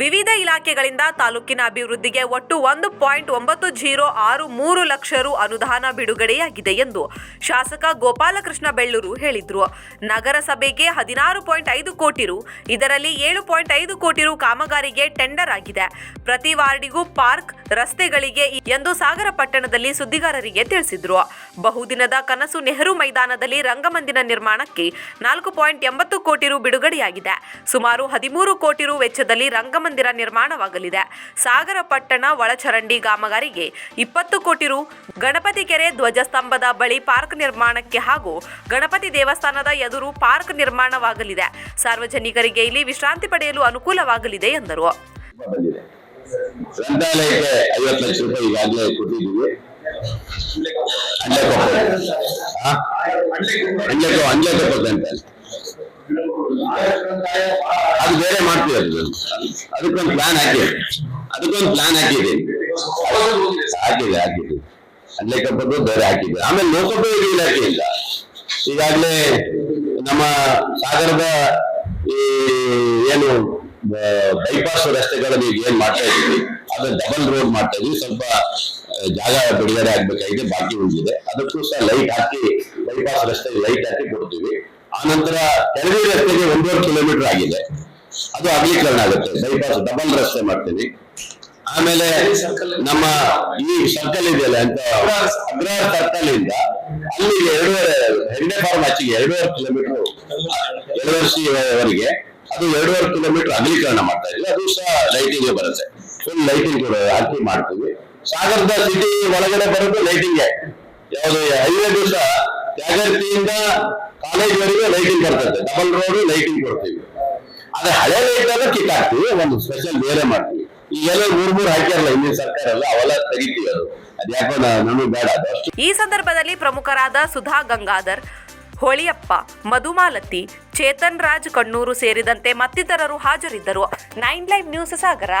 ವಿವಿಧ ಇಲಾಖೆಗಳಿಂದ ತಾಲೂಕಿನ ಅಭಿವೃದ್ಧಿಗೆ ಒಟ್ಟು ಒಂದು ಪಾಯಿಂಟ್ ಒಂಬತ್ತು ಜೀರೋ ಆರು ಮೂರು ಲಕ್ಷ ರು ಅನುದಾನ ಬಿಡುಗಡೆಯಾಗಿದೆ ಎಂದು ಶಾಸಕ ಗೋಪಾಲಕೃಷ್ಣ ಬೆಳ್ಳೂರು ಹೇಳಿದರು. ನಗರಸಭೆಗೆ ಹದಿನಾರು ಪಾಯಿಂಟ್ ಐದು ಕೋಟಿ ರು, ಇದರಲ್ಲಿ ಏಳು ಪಾಯಿಂಟ್ ಐದು ಕೋಟಿ ರು ಕಾಮಗಾರಿಗೆ ಟೆಂಡರ್ ಆಗಿದೆ. ಪ್ರತಿ ವಾರ್ಡಿಗೂ ಪಾರ್ಕ್, ರಸ್ತೆಗಳಿಗೆ ಎಂದು ಸಾಗರ ಪಟ್ಟಣದಲ್ಲಿ ಸುದ್ದಿಗಾರರಿಗೆ ತಿಳಿಸಿದ್ರು. ಬಹುದಿನದ ಕನಸು ನೆಹರು ಮೈದಾನದಲ್ಲಿ ರಂಗಮಂದಿರ ನಿರ್ಮಾಣಕ್ಕೆ ನಾಲ್ಕು ಪಾಯಿಂಟ್ ಎಂಬತ್ತು ಕೋಟಿ ರು ಬಿಡುಗಡೆಯಾಗಿದೆ. ಸುಮಾರು ಹದಿಮೂರು ಕೋಟಿ ರು ವೆಚ್ಚದಲ್ಲಿ ರಂಗಮಂದಿರ ನಿರ್ಮಾಣವಾಗಲಿದೆ. ಸಾಗರ ಪಟ್ಟಣ ಒಳಚರಂಡಿ ಕಾಮಗಾರಿಗೆ ಇಪ್ಪತ್ತು ಕೋಟಿ ರು ಗಣಪತಿ ಕೆರೆ ಧ್ವಜಸ್ತಂಭದ ಬಳಿ ಪಾರ್ಕ್ ನಿರ್ಮಾಣಕ್ಕೆ ಹಾಗೂ ಗಣಪತಿ ದೇವಸ್ಥಾನದ ಎದುರು ಪಾರ್ಕ್ ನಿರ್ಮಾಣವಾಗಲಿದೆ. ಸಾರ್ವಜನಿಕರಿಗೆ ಇಲ್ಲಿ ವಿಶ್ರಾಂತಿ ಪಡೆಯಲು ಅನುಕೂಲವಾಗಲಿದೆ ಎಂದರು. ಅದು ಬೇರೆ ಮಾಡ್ತೀವಿ ಅದು. ಅದಕ್ಕೊಂದು ಪ್ಲಾನ್ ಹಾಕಿದೆ ಅದಕ್ಕೊಂದು ಪ್ಲಾನ್ ಹಾಕಿದೆ ಹಾಕಿದೆ ಹಾಕಿದೆ ಅಂಡ್ಲೆಕೊಪ್ಪದ್ದು ಬೇರೆ ಹಾಕಿದೆ ಆಮೇಲೆ ಲೋಕೋಪಯೋಗಿ ಇಲ್ಲ. ಈಗಾಗಲೇ ನಮ್ಮ ಸಾಗರದ ಈ ಏನು ಬೈಪಾಸ್ ರಸ್ತೆಗಳಲ್ಲಿ ಈಗ ಏನ್ ಮಾಡ್ತಾ ಇದ್ದೀವಿ ಅದು ಡಬಲ್ ರೋಡ್ ಮಾಡ್ತಾ ಇದೀವಿ ಸ್ವಲ್ಪ ಜಾಗ ಬಿಡುಗಡೆ ಆಗ್ಬೇಕಾಗಿದೆ, ಬಾಕಿ ಉಳಿದಿದೆ. ಅದಕ್ಕೂ ಸಹ ಲೈಟ್ ಹಾಕಿ ಬೈಪಾಸ್ ರಸ್ತೆಗೆ ಲೈಟ್ ಹಾಕಿ ಕೊಡ್ತೀವಿ. ಆನಂತರ ತೆರಳಿ ರಸ್ತೆಗೆ ಒಂದೂವರೆ ಕಿಲೋಮೀಟರ್ ಆಗಿದೆ. ಅದು ಅಗಲೀಕರಣ ಆಗುತ್ತೆ. ಬೈಪಾಸ್ ಡಬಲ್ ರಸ್ತೆ ಮಾಡ್ತೀವಿ. ಆಮೇಲೆ ನಮ್ಮ ಈ ಸರ್ಕಲ್ ಇದೆಯಲ್ಲ ಅಂತ ಅಗ್ರಹಾರ ಸರ್ಕಲ್ ಇಂದ ಅಲ್ಲಿಗೆ ಎರಡೂವರೆ ಹೆಂಡೆ ಫಾರ್ಮ್ ಆಚೆಗೆ ಎರಡೂವರೆ ಕಿಲೋಮೀಟರ್ ಎರಡೂವರೆ ಅದು ಎರಡೂವರೆ ಕಿಲೋಮೀಟರ್ ಅಗಲೀಕರಣ ಮಾಡ್ತಾ ಇದ್ವಿ ಅದು ಸಹ ಲೈಟಿಂಗ್ ಬರುತ್ತೆ. ಫುಲ್ ಲೈಟಿಂಗ್ ಹಾಕಿ ಮಾಡ್ತೀವಿ. ಸಾಗರದ ಸಿಟಿ ಒಳಗಡೆ ಬರೋದು ಲೈಟಿಂಗ್ ಯಾವುದು ಹೈವೇ ದಿವಸ ತ್ಯಾಗರ್ತಿಯಿಂದ ಕಾಲೇಜ್ವರೆಗೆ ಲೈಟಿಂಗ್ ಬರ್ತದೆ. ಡಬಲ್ ರೋಡ್ ಲೈಟಿಂಗ್ ಕೊಡ್ತೀವಿ. ಅದೇ ಹಳೆ ಕಿಕ್ ಹಾಕ್ತಿವಿ, ಒಂದು ಸ್ಪೆಷಲ್ ಬೇರೆ ಮಾಡ್ತೀವಿ. ಈಗೆಲ್ಲ ಮೂರ್ ಮೂರ್ ಹಾಕ್ಯಾರಲ್ಲ, ಹಿಂದಿನ ಸರ್ಕಾರ ಎಲ್ಲ ಅವೆಲ್ಲ ತೆಗಿತೀವಿ ಅದು. ಅದ್ಯಾಕೋ ನಮಗೆ ಬೇಡ, ಅದು ಈ ಸಂದರ್ಭದಲ್ಲಿ ಪ್ರಮುಖರಾದ ಸುಧಾ ಗಂಗಾಧರ್, ಹೊಳಿಯಪ್ಪ, ಮಧುಮಾಲತಿ, ಚೇತನ್ ರಾಜ್ ಕಣ್ಣೂರು ಸೇರಿದಂತೆ ಮತ್ತಿತರರು ಹಾಜರಿದ್ದರು. Nine live news Sagara.